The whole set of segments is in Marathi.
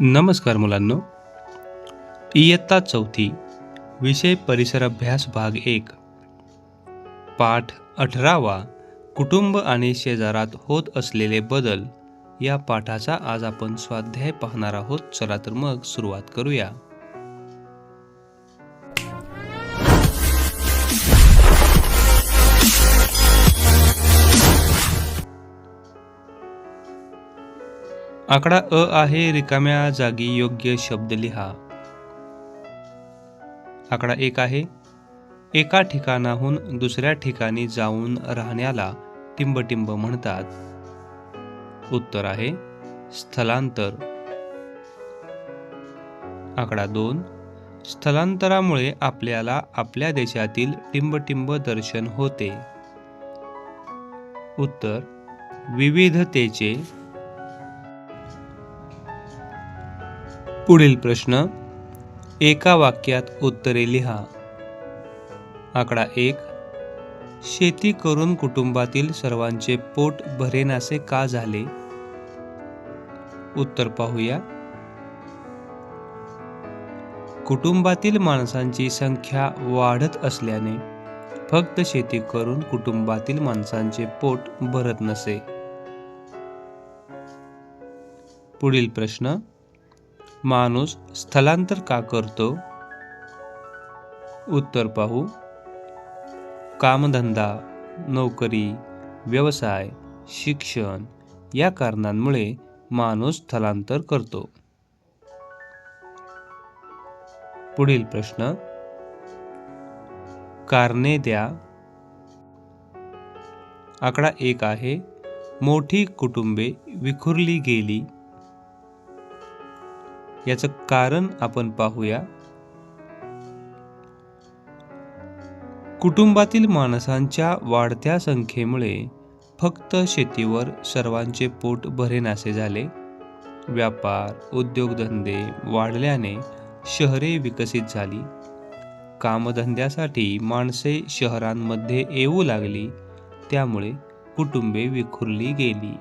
नमस्कार मुलांनो. इयत्ता चौथी विषय परिसर अभ्यास भाग एक. पाठ अठरावा कुटुंब आणि शेजारात होत असलेले बदल या पाठाचा आज आपण स्वाध्याय पाहणार आहोत. चला तर मग सुरुवात करूया. आकडा अ आहे रिकाम्या जागी योग्य शब्द लिहा. आकडा एक आहे एका ठिकाणाहून दुसऱ्या ठिकाणी जाऊन राहण्याला टिंबटिंब म्हणतात. उत्तर आहे स्थलांतर. आकडा दोन स्थलांतरामुळे आपल्याला आपल्या देशातील टिंबटिंब दर्शन होते. उत्तर विविधतेचे पुढील प्रश्न. एका वाक्यात उत्तरे लिहा. आकडा एक. शेती करून कुटुंबातील सर्वांचे पोट भरेनासे का झाले? उत्तर पाहूया. कुटुंबातील माणसांची संख्या वाढत असल्याने फक्त शेती करून कुटुंबातील माणसांचे पोट भरत नसे. पुढील प्रश्न. माणूस स्थलांतर का करतो? उत्तर पाहू. कामधंदा नोकरी व्यवसाय शिक्षण या कारणांमुळे माणूस स्थलांतर करतो. पुढील प्रश्न. कारणे द्या. आकडा एक आहे. मोठी कुटुंबे विखुरली गेली. याचं कारण आपण पाहूया. कुटुंबातील माणसांच्या वाढत्या संख्येमुळे फक्त शेतीवर सर्वांचे पोट भरेनासे झाले. व्यापार उद्योगधंदे वाढल्याने शहरे विकसित झाली. कामधंद्यासाठी माणसे शहरांमध्ये येऊ लागली. त्यामुळे कुटुंबे विखुरली गेली.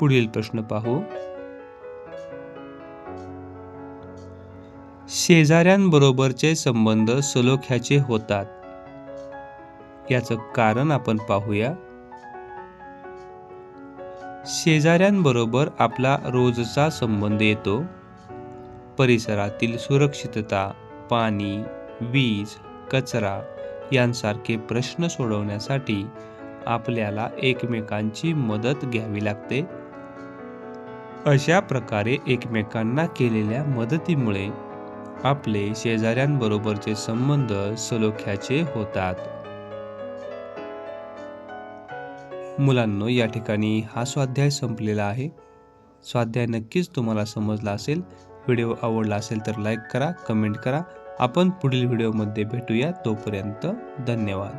पुढील प्रश्न पाहू. शेजाऱ्यांबरोबरचे संबंध सलोख्याचे होतात. याचं कारण आपण पाहूया. शेजाऱ्यांबरोबर आपला रोजचा संबंध येतो. परिसरातील सुरक्षितता पाणी वीज कचरा यांसारखे प्रश्न सोडवण्यासाठी आपल्याला एकमेकांची मदत घ्यावी लागते. अशा प्रकारे एकमेकांना केलेल्या मदतीमुळे आपले शेजाऱ्यांबरोबरचे संबंध सलोख्याचे होतात. मुलांनो या ठिकाणी हा स्वाध्याय संपलेला आहे. स्वाध्याय नक्कीच तुम्हाला समजला असेल. व्हिडिओ आवडला असेल तर लाईक करा कमेंट करा. आपण पुढील व्हिडिओमध्ये भेटूया. तोपर्यंत धन्यवाद.